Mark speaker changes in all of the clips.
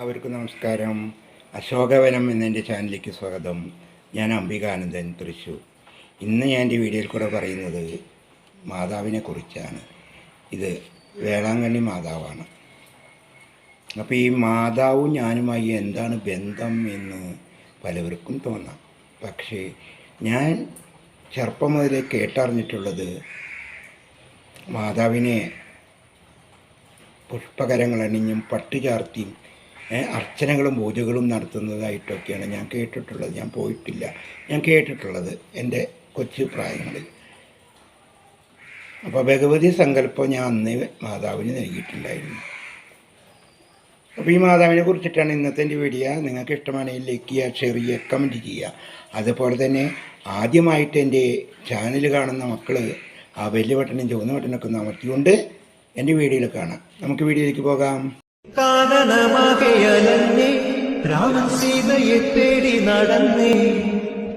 Speaker 1: എല്ലാവർക്കും നമസ്കാരം. അശോകവനം എന്നെന്റെ ചാനലിലേക്ക് സ്വാഗതം. ഞാൻ അംബികാനന്ദൻ തൃശ്ശൂർ ഇന്ന് ഞാൻ എന്റെ വീഡിയോയിൽ കൂടെ പറയുന്നത് മാതാവിനെ കുറിച്ചാണ്. ഇത് വേളാങ്കണ്ണി മാതാവാണ്. അപ്പോൾ ഈ മാതാവും ഞാനുമായി എന്താണ് ബന്ധം എന്ന് പലവർക്കും തോന്നാം. പക്ഷേ ഞാൻ ചെറുപ്പം മുതലേ കേട്ടറിഞ്ഞിട്ടുള്ളത് മാതാവിനെ പുഷ്പകരങ്ങൾ അണിഞ്ഞും പട്ട് ചാർത്തിയും അർച്ചനകളും പൂജകളും നടത്തുന്നതായിട്ടൊക്കെയാണ് ഞാൻ കേട്ടിട്ടുള്ളത്. ഞാൻ പോയിട്ടില്ല. ഞാൻ കേട്ടിട്ടുള്ളത് എന്റെ കൊച്ചു പ്രായങ്ങളിൽ. അപ്പോൾ ഭഗവതി സങ്കല്പം ഞാൻ അന്ന് മാതാവിന് നൽകിയിട്ടുണ്ടായിരുന്നു. അപ്പോൾ ഈ മാതാവിനെ കുറിച്ചിട്ടാണ് ഇന്നത്തെ എന്റെ വീഡിയോ നിങ്ങൾക്ക് ഇഷ്ടമാണെങ്കിൽ ലൈക്ക് ചെയ്യുക ഷെയർ ചെയ്യുക കമന്റ് ചെയ്യുക. അതുപോലെ തന്നെ ആദ്യമായിട്ട് എന്റെ ചാനൽ കാണുന്ന മക്കൾ ആ വലിയ ബട്ടനും ചുവന്ന ബട്ടനൊക്കെ ഒന്ന് അമർത്തിക്കൊണ്ട് എന്റെ വീഡിയോയിൽ കാണാം. നമുക്ക് വീഡിയോയിലേക്ക് പോകാം.
Speaker 2: കാനനമാകയലഞ്ഞേ രാമൻ സീതയെ തേടി നടന്നേ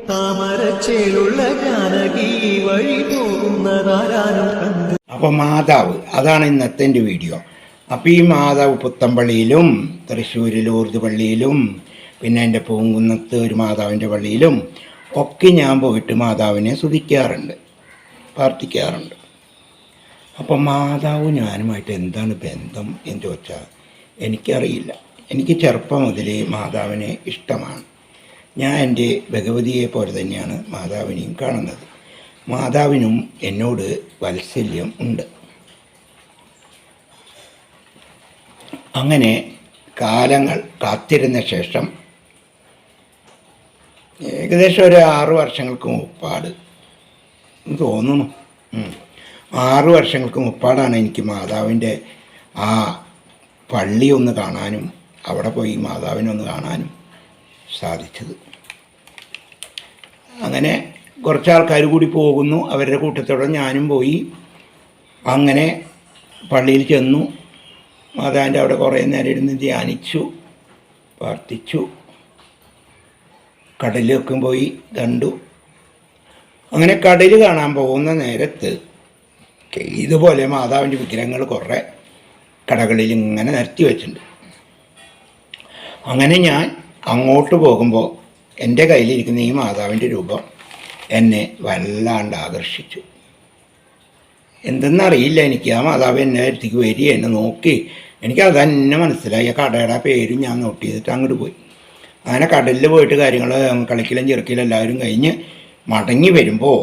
Speaker 2: താമരച്ചേലുള്ള ജാനകി വഴി പോകുന്നതാരാനും കണ്ട്.
Speaker 1: അപ്പോൾ മാതാവ് അതാണ് ഇന്നത്തെ വീഡിയോ. അപ്പോൾ ഈ മാതാവ് പുത്തമ്പള്ളിയിലും തൃശ്ശൂരിൽ ഊർദ് പള്ളിയിലും പിന്നെ എന്റെ പൂങ്കുന്നത്ത് ഒരു മാതാവിന്റെ പള്ളിയിലും ഒക്കെ ഞാൻ പോയിട്ട് മാതാവിനെ സ്തുതിക്കാറുണ്ട് പ്രാർത്ഥിക്കാറുണ്ട്. അപ്പോൾ മാതാവ് ഞാനുമായിട്ട് എന്താണ് ബന്ധം എന്ന് ചോദിച്ചാൽ എനിക്കറിയില്ല. എനിക്ക് ചെറുപ്പം മുതലേ മാതാവിനെ ഇഷ്ടമാണ്. ഞാൻ എന്റെ ഭഗവതിയെ പോലെ തന്നെയാണ് മാതാവിനെയും കാണുന്നത്. മാതാവിനും എന്നോട് വാത്സല്യം ഉണ്ട്. അങ്ങനെ കാലങ്ങൾ കാത്തിരുന്ന ശേഷം ഏകദേശം ഒരു ആറ് വർഷങ്ങൾക്ക് മുപ്പാട്. തോന്നുന്നു. ആറ് വർഷങ്ങൾക്ക് മുപ്പാടാണ് എനിക്ക് മാതാവിന്റെ ആ പള്ളി ഒന്ന് കാണാനും അവിടെ പോയി മാതാവിനെ ഒന്ന് കാണാനും സാധിച്ചത്. അങ്ങനെ കുറച്ച് ആൾക്കാർ കൂടി പോകുന്നു. അവരുടെ കൂട്ടത്തോടെ ഞാനും പോയി. അങ്ങനെ പള്ളിയിൽ ചെന്നു. മാതാവിന്റെ അവിടെ കുറേ നേരം ഇരുന്ന് ധ്യാനിച്ചു പ്രാർത്ഥിച്ചു. കടലിലൊക്കെ പോയി കണ്ടു. അങ്ങനെ കടൽ കാണാൻ പോകുന്ന നേരത്ത് ഇതുപോലെ മാതാവിന്റെ വിഗ്രഹങ്ങൾ കുറേ കടകളിൽ ഇങ്ങനെ നിരത്തി വെച്ചിട്ടുണ്ട്. അങ്ങനെ ഞാൻ അങ്ങോട്ട് പോകുമ്പോൾ എന്റെ കയ്യിലിരിക്കുന്ന ഈ മാതാവിന്റെ രൂപം എന്നെ വല്ലാണ്ട് ആകർഷിച്ചു. എന്തെന്നറിയില്ല എനിക്ക്. ആ മാതാവ് എന്നെ അടുത്തേക്ക് വരിക എന്നെ നോക്കി. എനിക്ക് അതന്നെ മനസ്സിലായി. ആ കടയുടെ പേര് ഞാൻ നോട്ട് ചെയ്തിട്ട് അങ്ങോട്ട് പോയി. അങ്ങനെ കടലിൽ പോയിട്ട് കാര്യങ്ങൾ കളിക്കലും ചെറുക്കലും എല്ലാവരും കഴിഞ്ഞ് മടങ്ങി വരുമ്പോൾ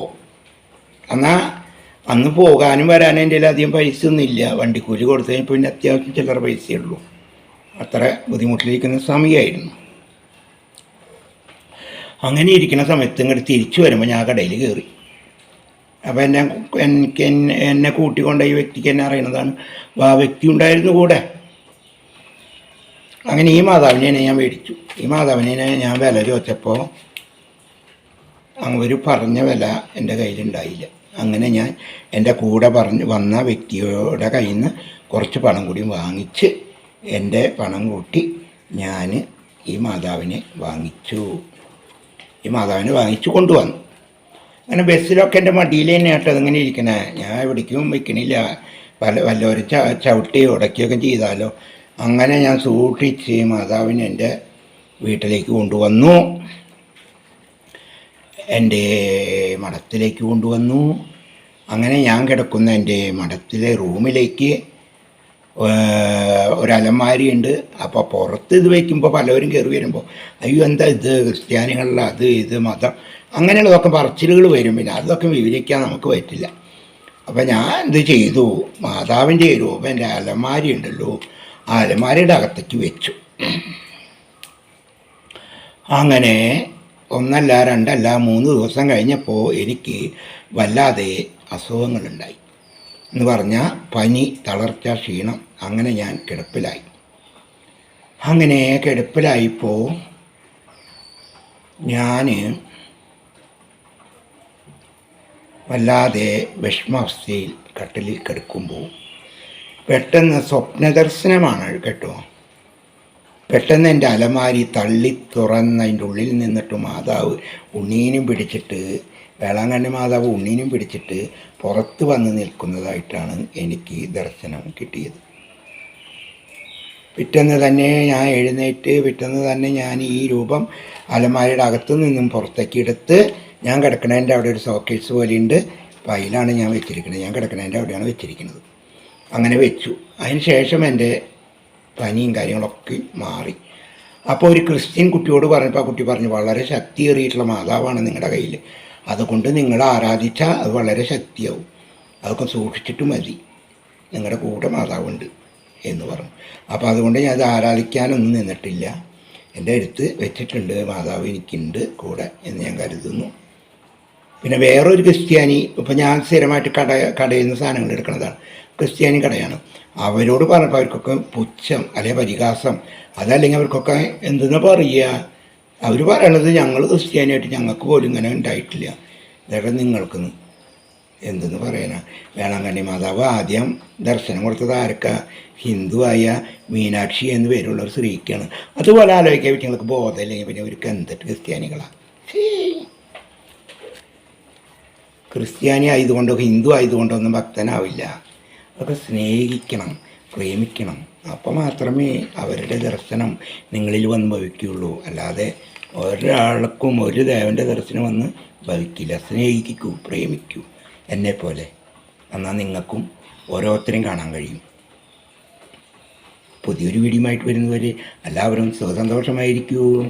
Speaker 1: എന്നാൽ അന്ന് പോകാനും വരാനും എന്റെ അധികം പൈസ ഒന്നുമില്ല. വണ്ടി കൂലി കഴിഞ്ഞപ്പോൾ പിന്നെ അത്യാവശ്യം ചില്ലറ പൈസയേ ഉള്ളൂ. അത്ര ബുദ്ധിമുട്ടിലിരിക്കുന്ന സമയമായിരുന്നു. അങ്ങനെ ഇരിക്കുന്ന സമയത്ത് ഇങ്ങോട്ട് തിരിച്ചു വരുമ്പോൾ ഞാൻ കടയിൽ കയറി അപ്പോൾ എന്നെ എനിക്ക് എന്നെ കൂട്ടിക്കൊണ്ട ഈ വ്യക്തിക്ക് എന്നെ അറിയണതാണ് ആ വ്യക്തി ഉണ്ടായിരുന്നു കൂടെ? അങ്ങനെ ഈ മാതാവിനെ ഞാൻ മേടിച്ചു ഈ മാതാവിനെ ഞാൻ വില ചോദിച്ചപ്പോൾ അവർ പറഞ്ഞ വില എന്റെ കയ്യിലുണ്ടായില്ല. അങ്ങനെ ഞാൻ എന്റെ കൂടെ പറഞ്ഞ് വന്ന വ്യക്തിയുടെ കയ്യിൽ നിന്ന് കുറച്ച് പണം കൂടി വാങ്ങിച്ച് എന്റെ പണം കൂട്ടി ഞാൻ ഈ മാതാവിനെ വാങ്ങിച്ചു. ഈ മാതാവിനെ വാങ്ങിച്ചു കൊണ്ടുവന്നു. അങ്ങനെ ബസ്സിലൊക്കെ എന്റെ മടിയിൽ തന്നെ കേട്ടോ അതിങ്ങനെ ഇരിക്കണേ. ഞാൻ എവിടേക്കും വയ്ക്കണില്ല. പല വല്ലവരും ച ചവിട്ടി ഉടക്കുകയൊക്കെ ചെയ്താലോ. അങ്ങനെ ഞാൻ സൂക്ഷിച്ച് മാതാവിനെ എന്റെ വീട്ടിലേക്ക് കൊണ്ടുവന്നു. എന്റെ മഠത്തിലേക്ക് കൊണ്ടുവന്നു. അങ്ങനെ ഞാൻ കിടക്കുന്ന എന്റെ മഠത്തിലെ റൂമിലേക്ക് ഒരലമാരിയുണ്ട്. അപ്പോൾ പുറത്ത് ഇത് വയ്ക്കുമ്പോൾ പലവരും കയറി വരുമ്പോൾ അയ്യോ എന്താ ഇത്? ക്രിസ്ത്യാനികളിലെ അത് ഇത് മതം. അങ്ങനെയുള്ളതൊക്കെ പറച്ചിലുകൾ വരും. പിന്നെ അതൊക്കെ വിവരിക്കാൻ നമുക്ക് പറ്റില്ല. അപ്പോൾ ഞാൻ എന്ത് ചെയ്തു? മാതാവിന്റെ രൂപം എന്റെ അലമാരി ഉണ്ടല്ലോ ആ അലമാരിയുടെ അകത്തേക്ക് വെച്ചു. അങ്ങനെ ഒന്നല്ല രണ്ടല്ല മൂന്ന് ദിവസം കഴിഞ്ഞപ്പോൾ എനിക്ക് വല്ലാതെ അസുഖങ്ങളുണ്ടായി. എന്ന് പറഞ്ഞാൽ പനി തളർച്ച ക്ഷീണം അങ്ങനെ ഞാൻ കിടപ്പിലായി. അങ്ങനെ കിടപ്പിലായിപ്പോൾ ഞാൻ വല്ലാതെ വിഷമാവസ്ഥയിൽ കട്ടിലിൽ കിടക്കുമ്പോൾ പെട്ടെന്ന് സ്വപ്നദർശനമാണ് കേട്ടോ. പെട്ടെന്ന് എന്റെ അലമാരി തള്ളി തുറന്ന് അതിന്റെ ഉള്ളിൽ നിന്നിട്ട് മാതാവ് ഉണ്ണീനും പിടിച്ചിട്ട് വേളാങ്കണ്ണി മാതാവ് ഉണ്ണീനും പിടിച്ചിട്ട് പുറത്ത് വന്ന് നിൽക്കുന്നതായിട്ടാണ് എനിക്ക് ദർശനം കിട്ടിയത്. പിറ്റേന്ന് തന്നെ ഞാൻ എഴുന്നേറ്റ് പിറ്റേന്ന് തന്നെ ഞാൻ ഈ രൂപം അലമാരയുടെ അകത്തു നിന്നും പുറത്തേക്ക് എടുത്ത് ഞാൻ കിടക്കണതിന്റെ അവിടെ ഒരു സോക്കേഴ്സ് പോലെയുണ്ട്. അപ്പോൾ അതിലാണ് ഞാൻ വെച്ചിരിക്കുന്നത്. ഞാൻ കിടക്കണതിന്റെ അവിടെയാണ് വെച്ചിരിക്കുന്നത്. അങ്ങനെ വെച്ചു. അതിന് ശേഷം എന്റെ പനിയും കാര്യങ്ങളൊക്കെ മാറി. അപ്പോൾ ഒരു ക്രിസ്ത്യൻ കുട്ടിയോട് പറഞ്ഞപ്പോൾ ആ കുട്ടി പറഞ്ഞു വളരെ ശക്തിയേറിയിട്ടുള്ള മാതാവാണ് നിങ്ങളുടെ കയ്യിൽ അതുകൊണ്ട് നിങ്ങൾ ആരാധിച്ചാൽ അത് വളരെ ശക്തിയാവും. അതൊക്കെ സൂക്ഷിച്ചിട്ട് മതി. നിങ്ങളുടെ കൂടെ മാതാവുണ്ട്. എന്ന് പറഞ്ഞു. അപ്പോൾ അതുകൊണ്ട് ഞാൻ അത് ആരാധിക്കാനൊന്നും നിന്നിട്ടില്ല. എന്റെ അടുത്ത് വെച്ചിട്ടുണ്ട് മാതാവ് എനിക്കുണ്ട് കൂടെ എന്ന് ഞാൻ കരുതുന്നു. പിന്നെ വേറൊരു ക്രിസ്ത്യാനി ഇപ്പം ഞാൻ സ്ഥിരമായിട്ട് കട കടയിൽ സാധനങ്ങൾ എടുക്കുന്നതാണ്. ക്രിസ്ത്യാനി കടയാണ്. അവരോട് പറഞ്ഞപ്പോൾ അവർക്കൊക്കെ പുച്ഛം അല്ലെ പരിഹാസം. അതല്ലെങ്കിൽ അവർക്കൊക്കെ എന്തെന്ന് പറയുക അവർ പറയണത് ഞങ്ങൾ ക്രിസ്ത്യാനിയായിട്ട് ഞങ്ങൾക്ക് പോലും ഇങ്ങനെ ഉണ്ടായിട്ടില്ല. ഇതൊക്കെ നിങ്ങൾക്കെന്ന് എന്തെന്ന് പറയാനാ? വേളാങ്കണ്ണി മാതാവ് ആദ്യം ദർശനം കൊടുത്തത് ആരൊക്കെ? ഹിന്ദുവായ മീനാക്ഷി എന്ന് പേരുള്ള ഒരു സ്ത്രീക്കാണ് അതുപോലെ ആലോചിക്കാൻ പറ്റി ഞങ്ങൾക്ക് ബോധമില്ലെങ്കിൽ പിന്നെ അവർക്ക് എന്തിട്ട് ക്രിസ്ത്യാനികളാണ് ക്രിസ്ത്യാനി ആയതുകൊണ്ടോ ഹിന്ദു ആയതുകൊണ്ടോ ഒന്നും ഭക്തനാവില്ല. അതൊക്കെ സ്നേഹിക്കണം പ്രേമിക്കണം. അപ്പോൾ മാത്രമേ അവരുടെ ദർശനം നിങ്ങളിൽ വന്ന് ഭവിക്കുകയുള്ളൂ അല്ലാതെ ഒരാൾക്കും ഒരു ദേവന്റെ ദർശനം വന്ന് ഭവിക്കില്ല. സ്നേഹിക്കൂ പ്രേമിക്കൂ. എന്നെപ്പോലെ. എന്നാൽ നിങ്ങൾക്കും ഓരോരുത്തരെയും കാണാൻ കഴിയും. പുതിയൊരു വീഡിയോ ആയിട്ട് വരുന്നവർ എല്ലാവരും സുഖസന്തോഷമായിരിക്കൂ.